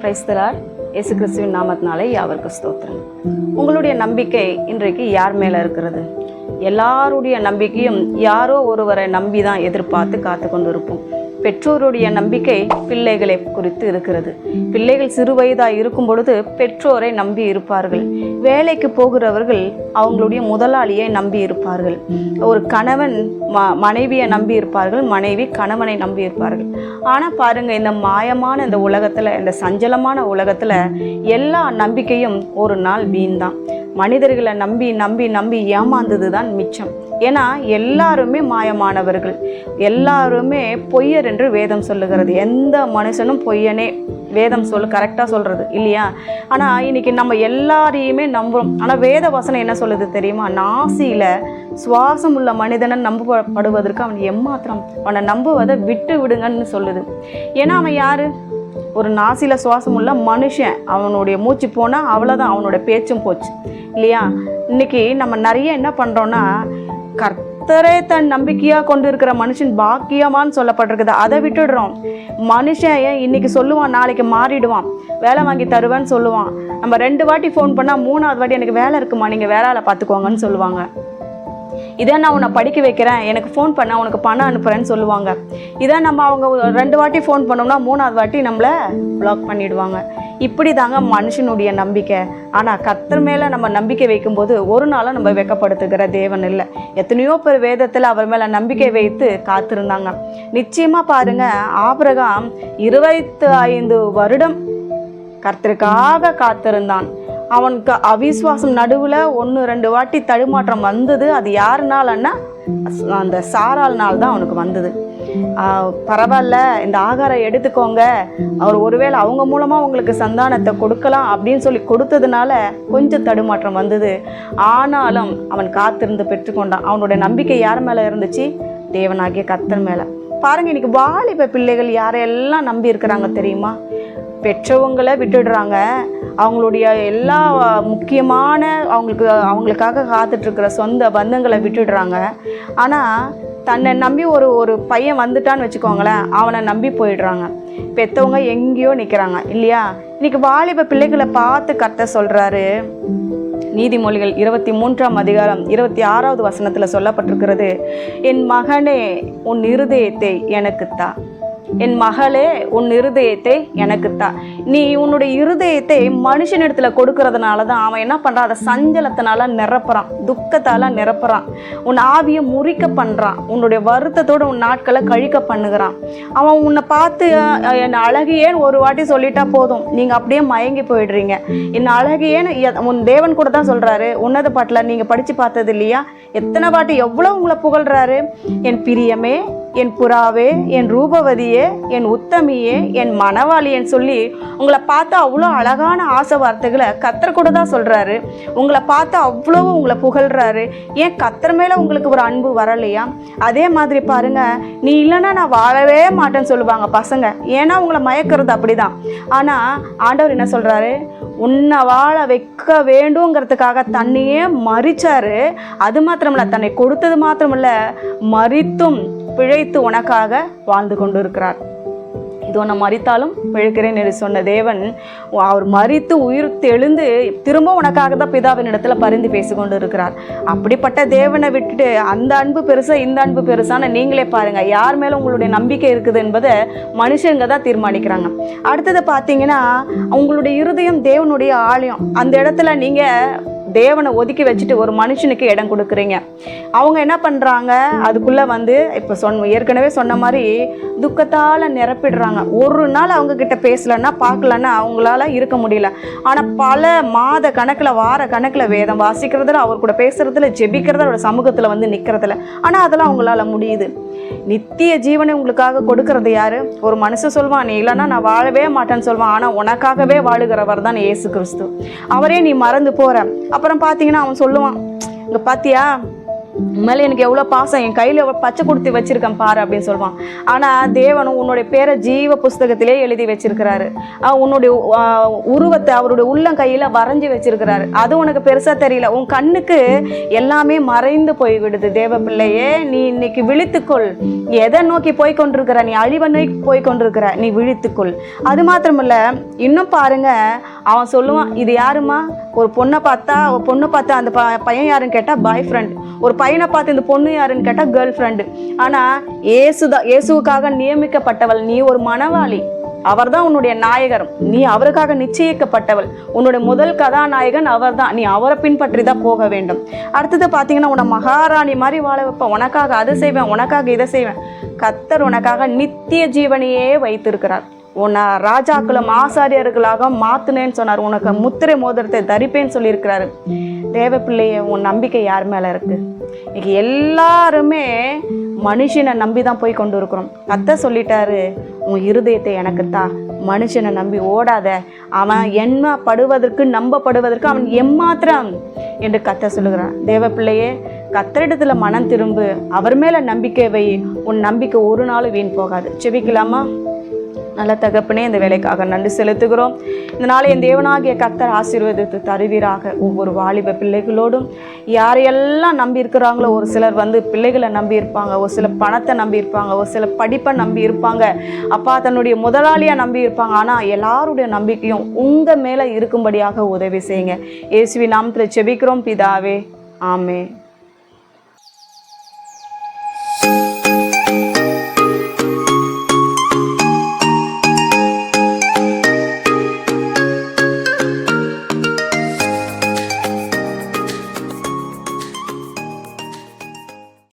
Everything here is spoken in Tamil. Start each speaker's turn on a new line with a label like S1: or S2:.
S1: கிரைஸ்தலார் இயேசு கிறிஸ்துவின் நாமத்தினாலே யாவருக்கு ஸ்தோத்திரம். உங்களுடைய நம்பிக்கை இன்றைக்கு யார் மேலே இருக்கிறது? எல்லாருடைய நம்பிக்கையும் யாரோ ஒருவரை நம்பி தான் எதிர்பார்த்து காத்து கொண்டு இருப்போம் பெற்றோருடைய நம்பிக்கை பிள்ளைகளை குறித்து இருக்கிறது. பிள்ளைகள் சிறு வயதாக இருக்கும் பொழுது பெற்றோரை நம்பி இருப்பார்கள். வேலைக்கு போகிறவர்கள் அவங்களுடைய முதலாளியை நம்பி இருப்பார்கள். ஒரு கணவன் ம மனைவியை நம்பி இருப்பார்கள் மனைவி கணவனை நம்பி இருப்பார்கள். ஆனால் பாருங்கள் இந்த மாயமான இந்த உலகத்தில் இந்த சஞ்சலமான உலகத்தில் எல்லா நம்பிக்கையும் ஒரு நாள் வீண் தான். மனிதர்களை நம்பி நம்பி நம்பி ஏமாந்தது தான் மிச்சம். ஏன்னா எல்லாருமே மாயமானவர்கள். எல்லாருமே பொய்யர் என்று வேதம் சொல்லுகிறது. எந்த மனுஷனும் பொய்யனே வேதம் சொல் கரெக்டாக சொல்கிறது இல்லையா? ஆனால் இன்னைக்கு நம்ம எல்லாரையுமே நம்புகிறோம் ஆனால் வேத வசனம் என்ன சொல்லுது தெரியுமா? நாசியில் சுவாசம் உள்ள மனிதனை நம்பப்படுவதற்கு அவன் எம்மாத்திரம் அவனை நம்புவதை விட்டு விடுங்கன்னு சொல்லுது. ஏன்னா அவன் யார்? ஒரு நாசியில் சுவாசம் உள்ள மனுஷன். அவனுடைய மூச்சு போனால் அவ்வளோதான் அவனோட பேச்சும் போச்சு. இல்லையா? இன்னைக்கு நம்ம நிறைய என்ன பண்ணுறோன்னா கர்த்தரே தன் நம்பிக்கையாக கொண்டு இருக்கிற மனுஷன் பாக்கியமான்னு சொல்லப்பட்டிருக்குது. அதை விட்டுடுறோம். மனுஷன் ஏன் இன்னைக்கு சொல்லுவான் நாளைக்கு மாறிடுவான். வேலை வாங்கி தருவேன்னு சொல்லுவான். நம்ம ரெண்டு வாட்டி ஃபோன் பண்ணால் மூணாவது வாட்டி எனக்கு வேலை இருக்குமா? நீங்கள் வேலையில் பார்த்துக்கோங்கன்னு சொல்லுவாங்க. இதை நான் உன்னை படிக்க வைக்கிறேன். எனக்கு ஃபோன் பண்ண உனக்கு பணம் அனுப்புகிறேன்னு சொல்லுவாங்க. இதை நம்ம அவங்க ரெண்டு வாட்டி ஃபோன் பண்ணோம்னா மூணாவது வாட்டி நம்மளை பிளாக் பண்ணிடுவாங்க. இப்படி தாங்க மனுஷனுடைய நம்பிக்கை. ஆனால் கத்தர் மேலே நம்ம நம்பிக்கை வைக்கும்போது ஒரு நாளும் நம்ம வெக்கப்படுத்துகிற தேவன் இல்லை. எத்தனையோ பேர் வேதத்தில் அவர் மேலே நம்பிக்கை வைத்து காத்திருந்தாங்க. நிச்சயமாக பாருங்க ஆபிரகாம் இருபத்தி ஐந்து வருடம் கர்த்தருக்காக காத்திருந்தான். அவனுக்கு அவிஸ்வாசம் நடுவில் ஒன்று ரெண்டு வாட்டி தடுமாற்றம் வந்தது. அது யாருனாலன்னா அந்த சாரால் நாள் தான் அவனுக்கு வந்தது. பரவாயில்ல இந்த ஆகாரம் எடுத்துக்கோங்க. அவர் ஒருவேளை அவங்க மூலமாக உங்களுக்கு சந்தானத்தை கொடுக்கலாம் அப்படின்னு சொல்லி கொடுத்ததுனால கொஞ்சம் தடுமாற்றம் வந்தது. ஆனாலும் அவன் காத்திருந்து பெற்றுக்கொண்டான். அவனுடைய நம்பிக்கை யார் மேலே இருந்துச்சு? தேவனாகிய கத்தன் மேலே. பாருங்கள் இன்றைக்கி வாலிப பிள்ளைகள் யாரையெல்லாம் நம்பி இருக்கிறாங்க தெரியுமா? பெற்றவங்களை விட்டுடுறாங்க. அவங்களுடைய எல்லா முக்கியமான அவங்களுக்கு அவங்களுக்காக காத்துட்ருக்கிற சொந்த பந்தங்களை விட்டுடுறாங்க. ஆனால் தன்னை நம்பி ஒரு ஒரு பையன் வந்துட்டான்னு வச்சுக்கோங்களேன் அவனை நம்பி போயிடுறாங்க. பெற்றவங்க எங்கேயோ நிற்கிறாங்க இல்லையா? இன்றைக்கி வாலிப பிள்ளைகளை பார்த்து கத்த சொல்கிறாரு நீதிமொழிகள் இருபத்தி மூன்றாம் அதிகாரம் இருபத்தி ஆறாவது வசனத்தில் சொல்லப்பட்டிருக்கிறது என் மகனே உன் இருதயத்தை எனக்குத்தா என் மகளே உன் இருதயத்தை எனக்குத்தா நீ உன்னுடைய இருதயத்தை மனுஷனிடத்தில் கொடுக்கறதுனால தான் அவன் என்ன பண்ணுறான் அதை சஞ்சலத்தினால நிரப்புறான் துக்கத்தால் நிரப்புறான். உன் ஆவியை முறிக்க பண்ணுறான் உன்னுடைய வருத்தத்தோட உன் நாட்களை கழிக்க பண்ணுகிறான். அவன் உன்னை பார்த்து என் அழகியேன்னு ஒரு வாட்டி சொல்லிட்டா போதும். நீங்கள் அப்படியே மயங்கி போயிடுறீங்க. என் அழகியேன்னு எ- உன் தேவன் கூட தான் சொல்கிறாரு உன்னத பாட்டில் நீங்கள் படித்து பார்த்தது இல்லையா? எத்தனை வாட்டி எவ்வளோ உங்களை புகழ்கிறாரு என் பிரியமே என் புறாவே என் ரூபவதியே என் உத்தமியே என் மணவாளியன்னு சொல்லி உங்களை பார்த்து அவ்வளோ அழகான ஆசை வார்த்தைகளை கத்தர் கூட தான் சொல்கிறாரு உங்களை பார்த்து அவ்வளோ உங்களை புகழ்கிறாரு ஏன் கத்தர் மேலே உங்களுக்கு ஒரு அன்பு வரலையா? அதே மாதிரி பாருங்க நீ இல்லைன்னா நான் வாழவே மாட்டேன்னு சொல்லுவாங்க பசங்க. ஏன்னா உங்களை மயக்கிறது அப்படிதான். ஆனால் ஆண்டவர் என்ன சொல்கிறாரு உன்னை வாழ வைக்க வேண்டுங்கிறதுக்காக தன்னையே மறிச்சாரு. அது மாத்திரமில்ல தன்னை கொடுத்தது மாத்திரமில்ல மறித்தும் பிழைத்து உனக்காக வாழ்ந்து கொண்டு இருக்கிறார் இது மறித்தாலும் பிழைக்கிறேன் என்று சொன்ன தேவன் அவர் மறித்து உயிர் தெளிந்து திரும்ப உனக்காக தான் பிதாவின் இடத்துல பரிந்து பேசிக்கொண்டு இருக்கிறார் அப்படிப்பட்ட தேவனை விட்டுட்டு அந்த அன்பு பெருசா இந்த அன்பு பெருசான நீங்களே பாருங்க. யார் மேலே உங்களுடைய நம்பிக்கை இருக்குது என்பதை மனுஷங்க தான் தீர்மானிக்கிறாங்க. அடுத்தது பார்த்தீங்கன்னா உங்களுடைய இருதயம் தேவனுடைய ஆலயம். அந்த இடத்துல நீங்கள் தேவனை ஒதுக்கி வச்சுட்டு ஒரு மனுஷனுக்கு இடம் கொடுக்குறீங்க. அவங்க என்ன பண்ணுறாங்க அதுக்குள்ளே வந்து இப்போ சொன் ஏற்கனவே சொன்ன மாதிரி துக்கத்தால் நிரப்பிடுறாங்க. ஒரு நாள் அவங்கக்கிட்ட பேசலன்னா பார்க்கலன்னா அவங்களால இருக்க முடியல. ஆனால் பல மாத கணக்கில் வார கணக்கில் வேதம் வாசிக்கிறதுல அவர் கூட பேசுகிறதுல ஜெபிக்கிறதுல அவரோட சமூகத்தில் வந்து நிற்கிறதுல ஆனால் அதெல்லாம் அவங்களால முடியுது. நித்திய ஜீவனை உங்களுக்காக கொடுக்கறது யாரு? ஒரு மனுஷன் சொல்வான் நீ இல்லைன்னா நான் வாழவே மாட்டேன்னு சொல்வான். ஆனால் உனக்காகவே வாழுகிறவர் தான் ஏசு கிறிஸ்து. அவரே நீ மறந்து போற. அப்புறம் பார்த்தீங்கன்னா அவன் சொல்லுவான் இங்கே மேலே எனக்கு எவ்வளோ பாசம்? என் கையில் எவ்வளோ பச்சை கொடுத்து வச்சிருக்கேன் பாரு அப்படின்னு சொல்லுவான். ஆனால் தேவனும் உன்னுடைய பேரை ஜீவ புஸ்தகத்திலே எழுதி வச்சிருக்கிறாரு. உன்னுடைய உருவத்தை அவருடைய உள்ளங்கையில் வரைஞ்சி வச்சிருக்கிறாரு. அது உனக்கு பெருசாக தெரியல. உன் கண்ணுக்கு எல்லாமே மறைந்து போய்விடுது. தேவ பிள்ளையே நீ இன்னைக்கு விழித்துக்கொள். நீ எதை நோக்கி போய் கொண்டிருக்கிற நீ அழிவை நோக்கி போய் கொண்டிருக்கிற நீ விழித்துக்கொள். அது மாத்திரமில்ல இன்னும் பாருங்க அவன் சொல்லுவான் இது யாருமா ஒரு பொண்ணை பார்த்தா ஒரு பொண்ணை பார்த்தா அந்த ப பையன் யாருன்னு கேட்டால் பாய் ஃப்ரெண்ட். ஒரு பையனை பார்த்து இந்த பொண்ணு யாருன்னு கேட்டால் கேர்ள் ஃப்ரெண்டு ஆனால் ஏசுதான் இயேசுக்காக நியமிக்கப்பட்டவள் நீ ஒரு மணவாளி. அவர்தான் உன்னுடைய நாயகர் நீ அவருக்காக நிச்சயிக்கப்பட்டவள். உன்னுடைய முதல் கதாநாயகன் அவர்தான். நீ அவரை பின்பற்றி தான் போக வேண்டும். அடுத்தது பார்த்தீங்கன்னா உன்னை மகாராணி மாதிரி வாழ வைப்பேன். உனக்காக அது செய்வேன் உனக்காக இதை செய்வேன். கத்தர் உனக்காக நித்திய ஜீவனையே வைத்திருக்கிறார். உன்னை ராஜாக்களும் ஆசாரியர்களாக மாத்துனேன்னு சொன்னார். உனக்கு முத்திரை மோதிரத்தை தரிப்பேன்னு சொல்லியிருக்கிறாரு. தேவ பிள்ளைய உன் நம்பிக்கை யார் மேலே இருக்கு? இன்னைக்கு எல்லாருமே மனுஷனை நம்பி தான் போய் கொண்டு இருக்கிறோம். கத்த சொல்லிட்டாரு உன் இருதயத்தை எனக்கு தா மனுஷனை நம்பி ஓடாத. அவன் எண்ணப்படுவதற்கு நம்பப்படுவதற்கு அவன் எம்மாத்திரம். என்று கத்த சொல்லுகிறான் தேவ பிள்ளையே கத்தரிடத்துல மனம் திரும்பு. அவர் மேல நம்பிக்கை வை. உன் நம்பிக்கை ஒரு நாள் வீண் போகாது. செபிக்கலாமா? நல்ல தகப்பனே இந்த வேலைக்காக நன்றி செலுத்துகிறோம். இந்த நாளை என் தேவனாகிய கத்தர் ஆசீர்வதித்து தருவீராக ஒவ்வொரு வாலிப பிள்ளைகளோடும். யாரையெல்லாம் நம்பி இருக்கிறாங்களோ ஒரு சிலர் வந்து பிள்ளைகளை நம்பி இருப்பாங்க ஒரு சில பணத்தை நம்பி இருப்பாங்க ஒரு சில படிப்பை நம்பி இருப்பாங்க அப்பா தன்னுடைய முதலாளியாக நம்பி இருப்பாங்க ஆனால் எல்லாருடைய நம்பிக்கையும் உங்கள் மேலே இருக்கும்படியாக உதவி செய்யுங்க. இயேசுவி நாமத்தில் செபிக்கிறோம் பிதாவே. ஆமே